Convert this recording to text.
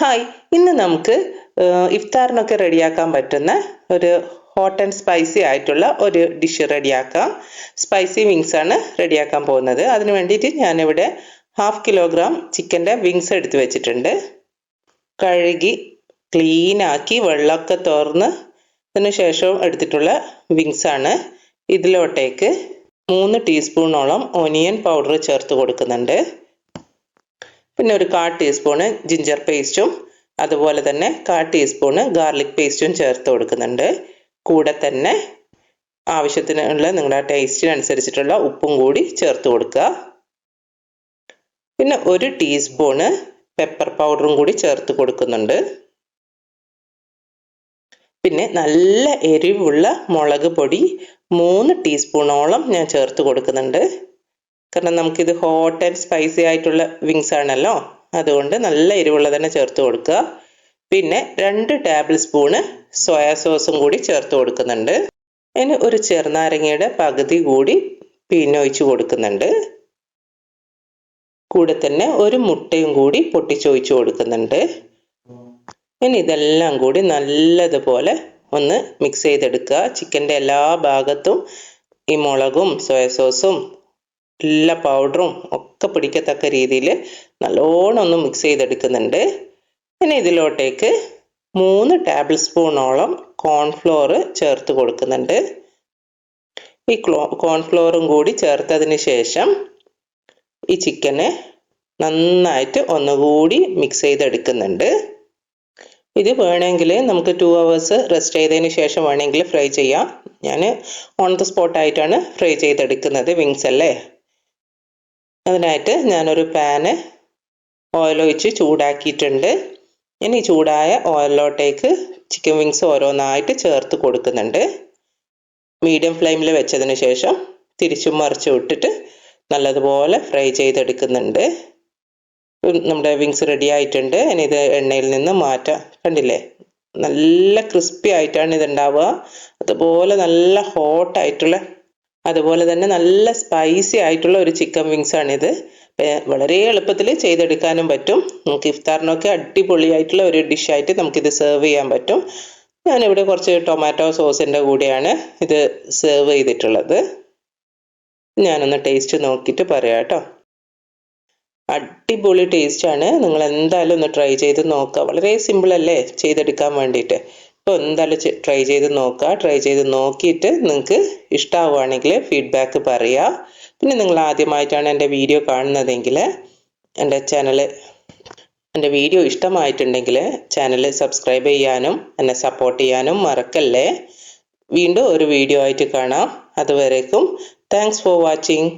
Hi ഇന്ന് നമുക്ക് ഇഫ്താറിനൊക്കെ റെഡിയാക്കാൻ പറ്റുന്ന ഒരു ഹോട്ട് ആൻഡ് സ്പൈസി ആയിട്ടുള്ള ഒരു ഡിഷ് റെഡിയാക്കാം. സ്പൈസി വിങ്സ് ആണ് റെഡിയാക്കാൻ പോകുന്നത്. അതിന് വേണ്ടിയിട്ട് ഞാനിവിടെ ഹാഫ് കിലോഗ്രാം ചിക്കന്റെ വിങ്സ് എടുത്തു വെച്ചിട്ടുണ്ട്. കഴുകി ക്ലീൻ ആക്കി വെള്ളമൊക്കെ തുറന്ന് അതിന് ശേഷം എടുത്തിട്ടുള്ള വിങ്സ് ആണ് ഇതിലോട്ടേക്ക് മൂന്ന് ടീസ്പൂണോളം ഒനിയൻ പൗഡർ ചേർത്ത് കൊടുക്കുന്നുണ്ട്. പിന്നെ ഒരു കാ ടീസ്പൂണ് ജിഞ്ചർ പേസ്റ്റും അതുപോലെ തന്നെ കാ ടീസ്പൂണ് ഗാർലിക് പേസ്റ്റും ചേർത്ത് കൊടുക്കുന്നുണ്ട്. കൂടെ തന്നെ ആവശ്യത്തിനുള്ള നിങ്ങളുടെ ടേസ്റ്റിനനുസരിച്ചിട്ടുള്ള ഉപ്പും കൂടി ചേർത്ത് കൊടുക്കുക. പിന്നെ ഒരു ടീസ്പൂണ് പെപ്പർ പൗഡറും കൂടി ചേർത്ത് കൊടുക്കുന്നുണ്ട്. പിന്നെ നല്ല എരിവുള്ള മുളക് പൊടി മൂന്ന് ടീസ്പൂണോളം ഞാൻ ചേർത്ത് കൊടുക്കുന്നുണ്ട്. കാരണം നമുക്കിത് ഹോട്ട് ആൻഡ് സ്പൈസി ആയിട്ടുള്ള വിങ്സ് ആണല്ലോ. അതുകൊണ്ട് നല്ല എരിവുള്ള തന്നെ ചേർത്ത് കൊടുക്കുക. പിന്നെ രണ്ട് ടേബിൾ സ്പൂണ് സോയാ സോസും കൂടി ചേർത്ത് കൊടുക്കുന്നുണ്ട്. അതിന് ഒരു ചെറുനാരങ്ങയുടെ പകുതി കൂടി പിന്നൊഴിച്ച് കൊടുക്കുന്നുണ്ട്. കൂടെ തന്നെ ഒരു മുട്ടയും കൂടി പൊട്ടിച്ചൊഴിച്ച് കൊടുക്കുന്നുണ്ട്. ഇനി ഇതെല്ലാം കൂടി നല്ലതുപോലെ ഒന്ന് മിക്സ് ചെയ്തെടുക്കുക. ചിക്കന്റെ എല്ലാ ഭാഗത്തും ഈ മുളകും സോയ സോസും എല്ലാ പൗഡറും ഒക്കെ പിടിക്കത്തക്ക രീതിയിൽ നല്ലോണം ഒന്ന് മിക്സ് ചെയ്തെടുക്കുന്നുണ്ട്. പിന്നെ ഇതിലോട്ടേക്ക് മൂന്ന് ടേബിൾ സ്പൂണോളം കോൺഫ്ലോർ ചേർത്ത് കൊടുക്കുന്നുണ്ട്. ഈ ക്ലോ കോൺഫ്ലോറും കൂടി ചേർത്തതിന് ശേഷം ഈ ചിക്കനെ നന്നായിട്ട് ഒന്നുകൂടി മിക്സ് ചെയ്തെടുക്കുന്നുണ്ട്. ഇത് വേണമെങ്കിൽ നമുക്ക് ടു അവേഴ്സ് റെസ്റ്റ് ചെയ്തതിന് ശേഷം വേണമെങ്കിൽ ഫ്രൈ ചെയ്യാം. ഞാൻ ഓൺ ദ സ്പോട്ടായിട്ടാണ് ഫ്രൈ ചെയ്തെടുക്കുന്നത് വിങ്സ് അല്ലേ? അതിനായിട്ട് ഞാനൊരു പാന് ഓയിൽ ഒഴിച്ച് ചൂടാക്കിയിട്ടുണ്ട്. ഇനി ചൂടായ ഓയിലോട്ടേക്ക് ചിക്കൻ വിങ്സ് ഓരോന്നായിട്ട് ചേർത്ത് കൊടുക്കുന്നുണ്ട്. മീഡിയം ഫ്ലെയിമിൽ വെച്ചതിന് ശേഷം തിരിച്ചും മറിച്ചും ഇട്ടിട്ട് നല്ലതുപോലെ ഫ്രൈ ചെയ്തെടുക്കുന്നുണ്ട്. നമ്മുടെ വിങ്സ് റെഡി ആയിട്ടുണ്ട്. ഇനി ഇത് എണ്ണയിൽ നിന്ന് മാറ്റാം. കണ്ടില്ലേ? നല്ല ക്രിസ്പി ആയിട്ടാണ് ഇത് ഉണ്ടാവുക. അതുപോലെ നല്ല ഹോട്ട് ആയിട്ടുള്ള അതുപോലെ തന്നെ നല്ല സ്പൈസി ആയിട്ടുള്ള ഒരു ചിക്കൻ വിങ്സ് ആണിത്. വളരെ എളുപ്പത്തിൽ ചെയ്തെടുക്കാനും പറ്റും. നമുക്ക് ഇഫ്താറിനൊക്കെ അടിപൊളിയായിട്ടുള്ള ഒരു ഡിഷായിട്ട് നമുക്കിത് സെർവ് ചെയ്യാൻ പറ്റും. ഞാനിവിടെ കുറച്ച് ടൊമാറ്റോ സോസിന്റെ കൂടെയാണ് ഇത് സെർവ് ചെയ്തിട്ടുള്ളത്. ഞാനൊന്ന് ടേസ്റ്റ് നോക്കിയിട്ട് പറയാം കേട്ടോ. അടിപൊളി ടേസ്റ്റാണ് നിങ്ങൾ എന്തായാലും ഒന്ന് ട്രൈ ചെയ്ത് നോക്കുക. വളരെ സിമ്പിൾ അല്ലേ? ചെയ്തെടുക്കാൻ വേണ്ടിയിട്ട്. അപ്പോൾ എന്തായാലും ട്രൈ ചെയ്ത് നോക്കുക ട്രൈ ചെയ്ത് നോക്കിയിട്ട് നിങ്ങൾക്ക് ഇഷ്ടമാവുകയാണെങ്കിൽ ഫീഡ്ബാക്ക് പറയുക പിന്നെ നിങ്ങൾ ആദ്യമായിട്ടാണ് എന്റെ വീഡിയോ കാണുന്നതെങ്കിൽ എന്റെ ചാനൽ എന്റെ വീഡിയോ ഇഷ്ടമായിട്ടുണ്ടെങ്കിൽ ചാനൽ സബ്സ്ക്രൈബ് ചെയ്യാനും എന്നെ സപ്പോർട്ട് ചെയ്യാനും മറക്കല്ലേ. വീണ്ടും ഒരു വീഡിയോ ആയിട്ട് കാണാം. അതുവരേക്കും താങ്ക്സ് ഫോർ വാച്ചിങ്